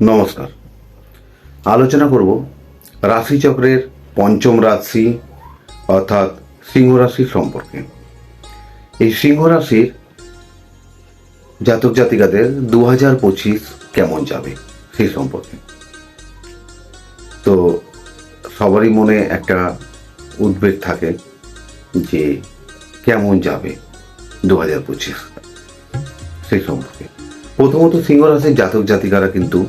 নমস্কার। আলোচনা করব রাশিচক্রের পঞ্চম রাশি অর্থাৎ সিংহ রাশি সম্পর্কে। এই সিংহ রাশির জাতক জাতিকাদের দু হাজার পঁচিশ কেমন যাবে সেই সম্পর্কে। তো সবারই মনে একটা উদ্বেগ থাকে যে কেমন যাবে দু হাজার পঁচিশ সেই সম্পর্কে। প্রথমত সিংহ রাশির জাতক জাতিকারা কিন্তু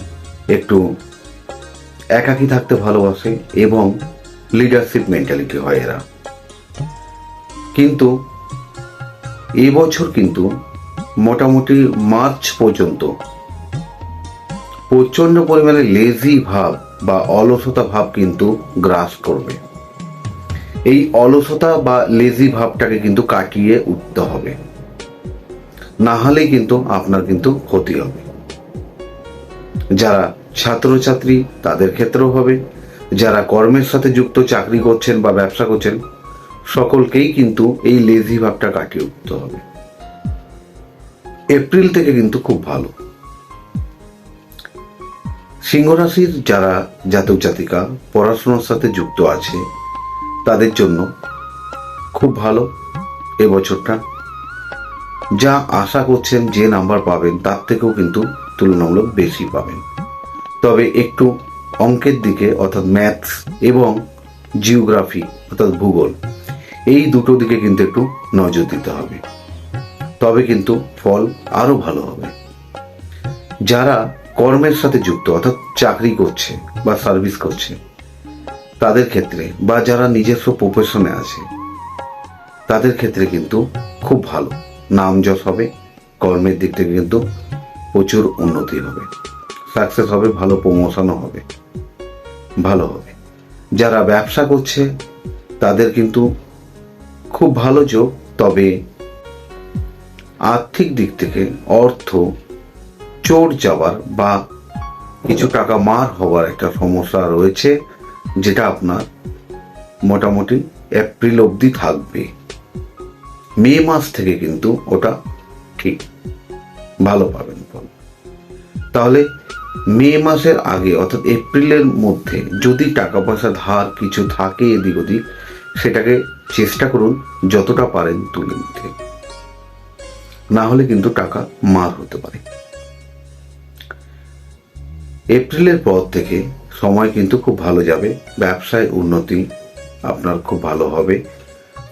একটু একাকী থাকতে ভালোবাসে এবং লিডারশিপ মেন্টালিটি হয় এরা। কিন্তু এবছর কিন্তু মোটামুটি মার্চ পর্যন্ত প্রচণ্ড পরিমাণে লেজি ভাব বা অলসতা ভাব কিন্তু গ্রাস করবে। এই অলসতা বা লেজি ভাবটাকে কিন্তু কাটিয়ে উঠতে হবে। না হলে কিন্তু আপনার কিন্তু ক্ষতি হবে। যারা ছাত্রছাত্রী, তাদের ক্ষেত্রেও হবে। যারা কর্মের সাথে যুক্ত, চাকরি করছেন বা ব্যবসা করছেন, সকলকেই কিন্তু এই লেজি ভাবটা কাটিয়ে উঠতে হবে। এপ্রিল থেকে কিন্তু খুব ভালো। সিংহ রাশির যারা জাতক জাতিকা, পড়াশোনার সাথে যুক্ত আছে, তাদের জন্য খুব ভালো। এবছরটা যা আশা করছেন যে নাম্বার পাবেন, তার থেকেও কিন্তু তুলনামূলক বেশি পাবেন। তবে একটু অঙ্কের দিকে, অর্থাৎ ম্যাথস এবং জিওগ্রাফি অর্থাৎ ভূগোল, এই দুটো দিকে কিন্তু একটু নজর দিতে হবে। তবে কিন্তু ফল আরও ভালো হবে। যারা কর্মের সাথে যুক্ত, অর্থাৎ চাকরি করছে বা সার্ভিস করছে, তাদের ক্ষেত্রে বা যারা নিজস্ব প্রফেশনে আছে, তাদের ক্ষেত্রে কিন্তু খুব ভালো। নাম যশ হবে, কর্মের দিক থেকে কিন্তু প্রচুর উন্নতি হবে। সাকসেস হবে, ভালো প্রমোশনও হবে, ভালো হবে। যারা ব্যবসা করছে, তাদের কিন্তু খুব ভালো যোগ, তবে আর্থিক দিক থেকে অর্থ চোর যাওয়ার বা কিছু টাকা মার হওয়ার একটা সমস্যা রয়েছে, যেটা আপনার মোটামুটি এপ্রিল অবধি থাকবে। মে মাস থেকে কিন্তু ওটা ঠিক ভালো পাবেন ফল। তাহলে মে মাসের আগে অর্থাৎ এপ্রিলের মধ্যে যদি টাকা পয়সা ধার কিছু থাকে এদিক ওদিক, সেটাকে চেষ্টা করুন যতটা পারেন তুলে নিতে। না হলে কিন্তু টাকা মার হতে পারে। এপ্রিলের পর থেকে সময় কিন্তু খুব ভালো যাবে, ব্যবসায় উন্নতি আপনার খুব ভালো হবে।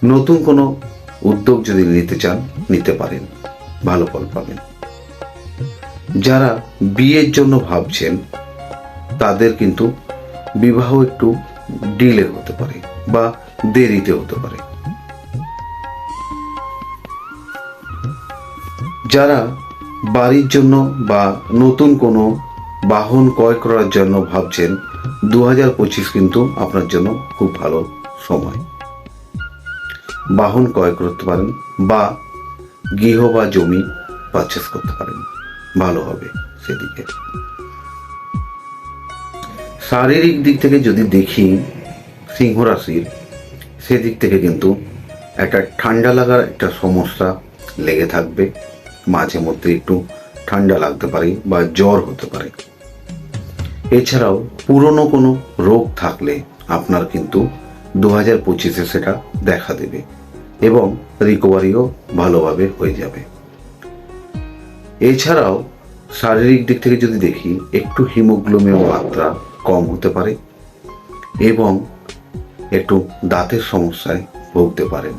নতুন কোনো উদ্যোগ যদি নিতে চান, নিতে পারেন। ভালো ফল পাবেন। যারা বিয়ের জন্য ভাবছেন, তাদের কিন্তু বিবাহ একটু ডিলে হতে পারে বা দেরিতে হতে পারে। যারা বাড়ির জন্য বা নতুন কোনো বাহন ক্রয় করার জন্য ভাবছেন দু হাজার পঁচিশ কিন্তু আপনার জন্য খুব ভালো সময়। বাহন ক্রয় করতে পারেন বা গৃহ বা জমি পারচেস করতে পারেন। ভালো হবে সেদিকে। শারীরিক দিক থেকে যদি দেখি, সিংহ রাশির, সেদিক থেকে কিন্তু একটা ঠান্ডা লাগার একটা সমস্যা লেগে থাকবে। মাঝে মধ্যে একটু ঠান্ডা লাগতে পারে বা জ্বর হতে পারে। এছাড়াও পুরনো কোনো রোগ থাকলে আপনার কিন্তু দু হাজার পঁচিশে সেটা দেখা দেবে এবং রিকভারিও ভালোভাবে হয়ে যাবে। এছাড়াও শারীরিক দিক থেকে যদি দেখি, একটু হিমোগ্লোবিনের মাত্রা কম হতে পারে এবং একটু দাঁতের সমস্যায় ভুগতে পারেন।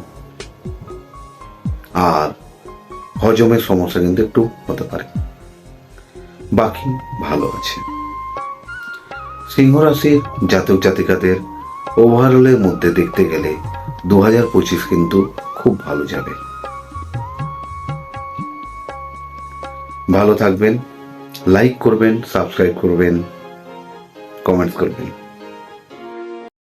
আর হজমের সমস্যা কিন্তু একটু হতে পারে। বাকি ভালো আছে। সিংহ রাশির জাতক জাতিকাদের ওভারঅলের মধ্যে দেখতে গেলে দু হাজার পঁচিশ কিন্তু খুব ভালো যাবে। ভালো থাকবেন লাইক করবেন সাবস্ক্রাইব করবেন কমেন্টস করবেন।